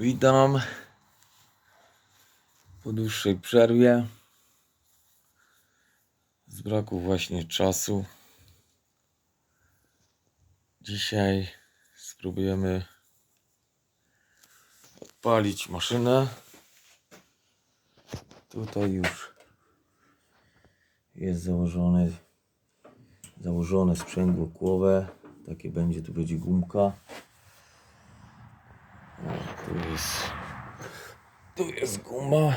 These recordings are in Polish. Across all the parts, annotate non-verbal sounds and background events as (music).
Witam po dłuższej przerwie. Z braku właśnie czasu. Dzisiaj spróbujemy odpalić maszynę. Tutaj już jest założone, założone sprzęgło kłowe. Takie będzie, tu będzie gumka. Tu jest, tu jest guma.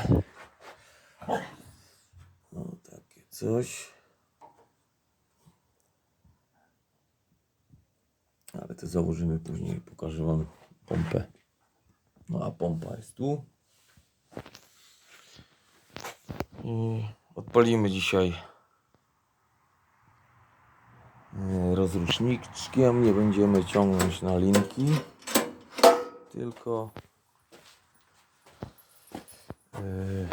No takie coś. Ale to założymy później, pokażę wam pompę. No a pompa jest tu. I odpalimy dzisiaj e, rozruszniczkiem. Nie będziemy ciągnąć na linki, tylko e,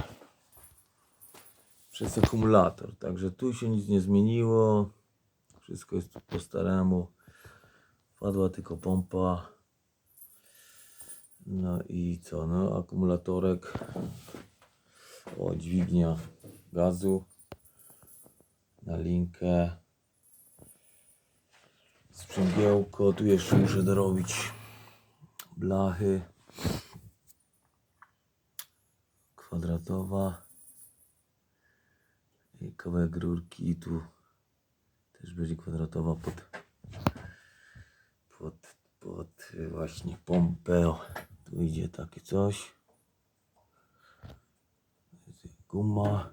przez akumulator. Także tu się nic nie zmieniło. Wszystko jest po staremu. Wpadła tylko pompa. No i co? No, akumulatorek. O, dźwignia gazu na linkę. Sprzęgiełko. Tu jeszcze muszę dorobić blachy. Kwadratowa. I kawałek rurki. Tu też będzie kwadratowa pod, pod, pod y, właśnie pompę. Tu idzie takie coś. Guma.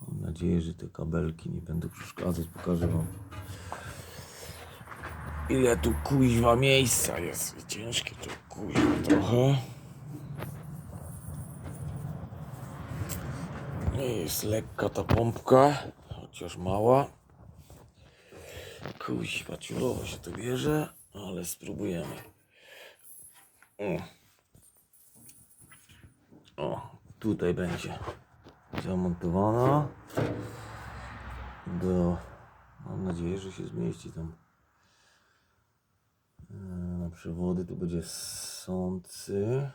Mam nadzieję, że te kabelki nie będą przeszkadzać. Pokażę wam. Ile tu kuźwa miejsca jest. Ciężkie to kuźwa trochę. Jest lekka ta pompka, chociaż mała. Kuźwa, ciulowo się to bierze, ale spróbujemy. O, tutaj będzie zamontowana. Do, mam nadzieję, że się zmieści tam na przewody. Tu będzie sący.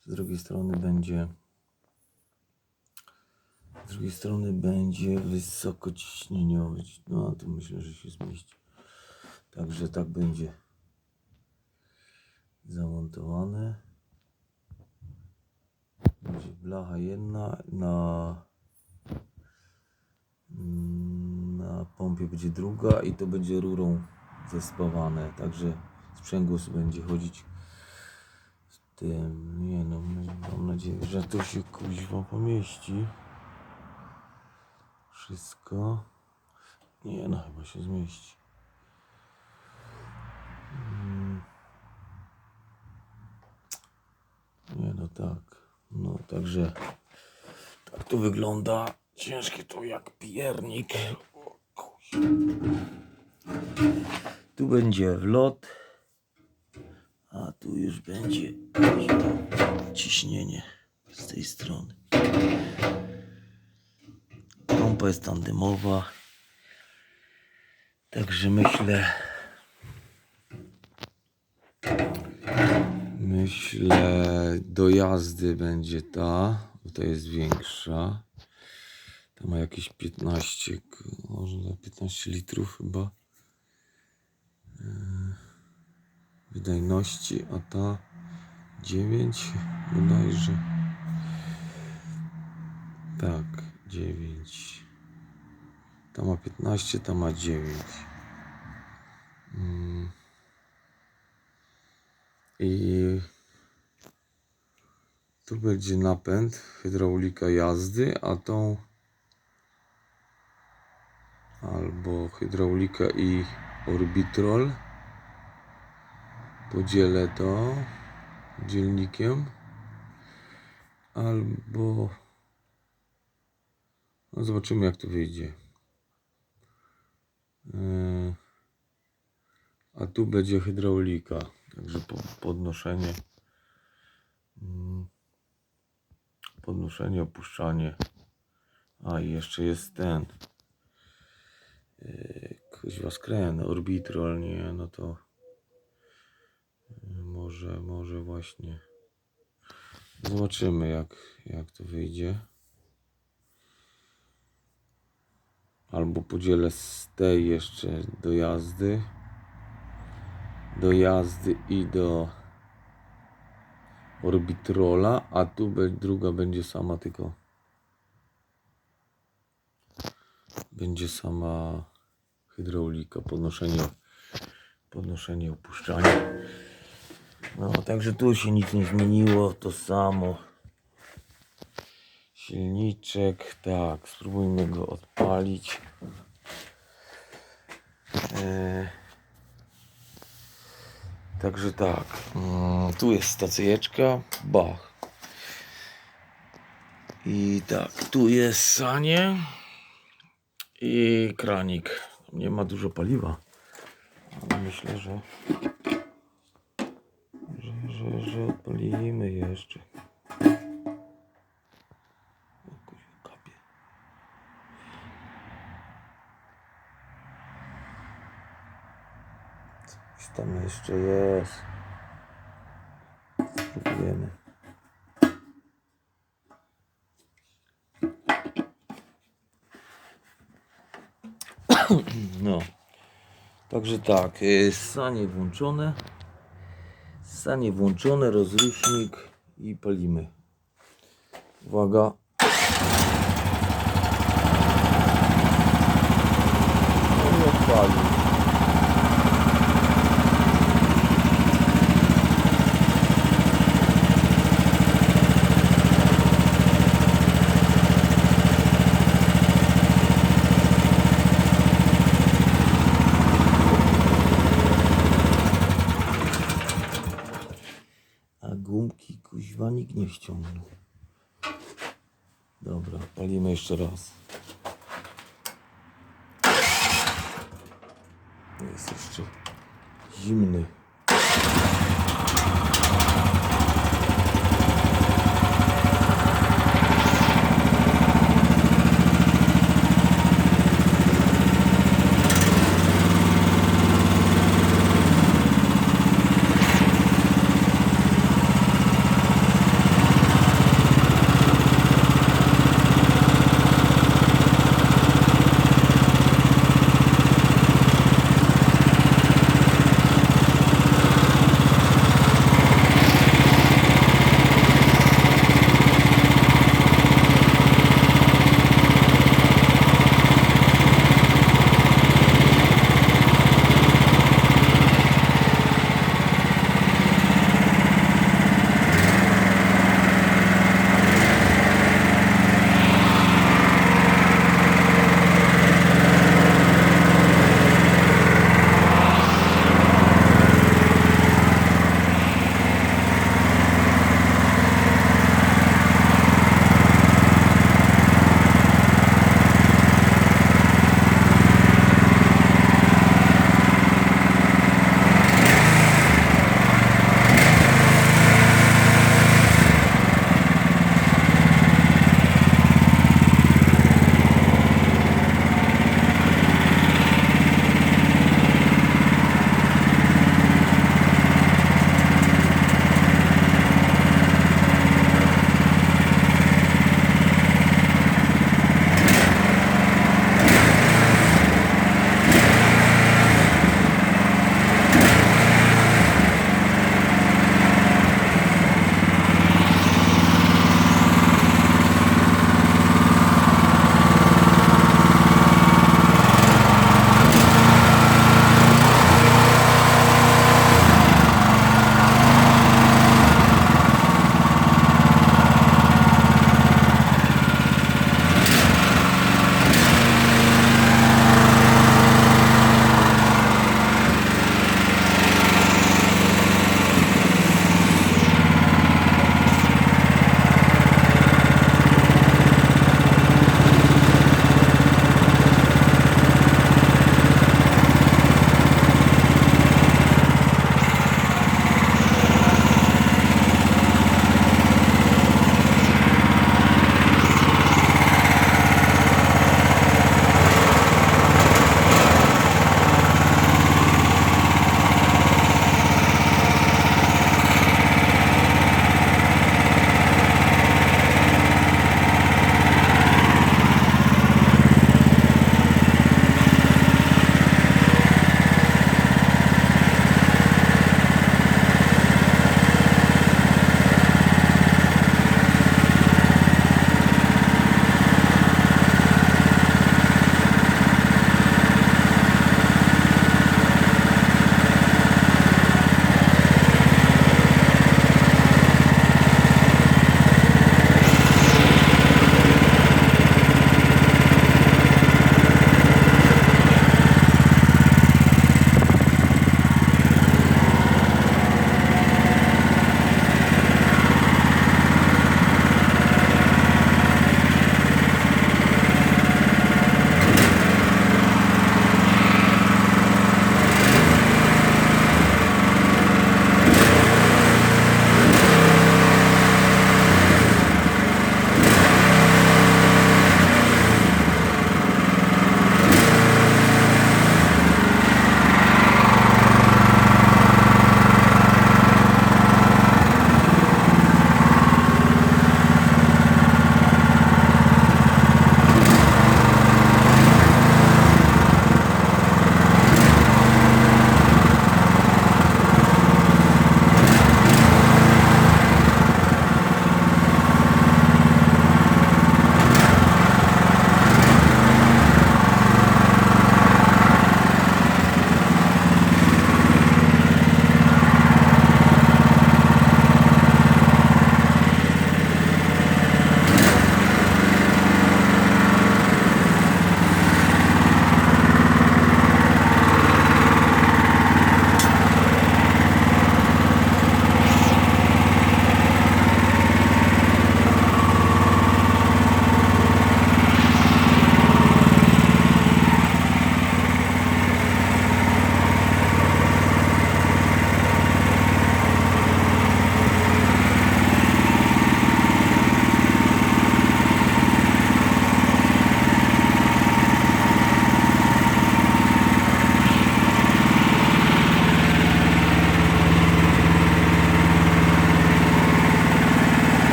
Z drugiej strony będzie z drugiej strony będzie wysokociśnieniowy. No to myślę, że się zmieści. Także tak będzie zamontowane. Będzie blacha jedna na mm, na pompie będzie druga i to będzie rurą zespawane. Także sprzęgło będzie chodzić w tym. Nie no, mam nadzieję, że to się kuźwa pomieści. Wszystko. Nie no, chyba się zmieści. Mm. Nie no tak. No także tak to wygląda. Ciężkie to jak piernik. O. Tu będzie wlot. A tu już będzie ciśnienie z tej strony. Pompa jest tandemowa. Także myślę. Myślę, do jazdy będzie ta, bo jest większa. To ma jakieś 15, k- może 15 litrów chyba. Yy, Wydajności, a ta 9 bodajże. Tak, 9. Ta ma 15, ta ma 9. Mm. I tu będzie napęd, hydraulika jazdy, a tą albo hydraulika i orbitrol. Podzielę to dzielnikiem albo no zobaczymy jak to wyjdzie. Yy, A tu będzie hydraulika, także po- podnoszenie, mm, podnoszenie, opuszczanie. A i jeszcze jest ten, kuźwa skręt, orbitrol, nie, no to yy, może może, właśnie. Zobaczymy jak, jak to wyjdzie. Albo podzielę z tej jeszcze do jazdy. Do jazdy i do orbitrola, a tu druga będzie sama tylko będzie sama hydraulika, podnoszenie, podnoszenie, opuszczanie. No, także tu się nic nie zmieniło, to samo. Silniczek, tak, spróbujmy go odpalić. E, Także tak, mm, tu jest stacyjeczka, bach. I tak, tu jest sanie i kranik. Nie ma dużo paliwa, ale myślę, że, że, że, że odpalimy jeszcze. Coś tam jeszcze jest. Spróbujemy. (clears throat) No. Także tak, y, sanie włączone. Sanie włączone, rozrusznik i palimy. Uwaga. No i odpalił. A gumki kuźwa nikt nie ściągnął. Dobra, palimy jeszcze raz. Jest jeszcze zimny.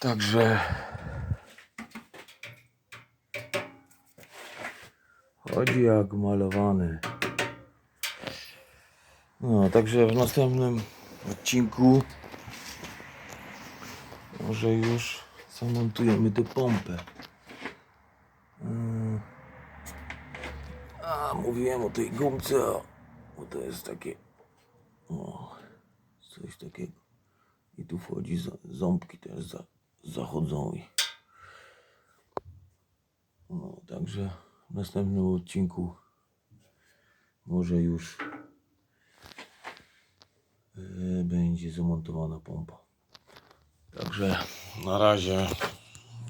Także chodzi jak malowany. No, także w następnym odcinku może już zamontujemy tę pompę. Mm. A, mówiłem o tej gumce, bo to jest takie o, coś takiego. I tu wchodzi ząbki też za, zachodzą i no, także w następnym odcinku może już yy, będzie zamontowana pompa. Także na razie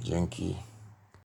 dzięki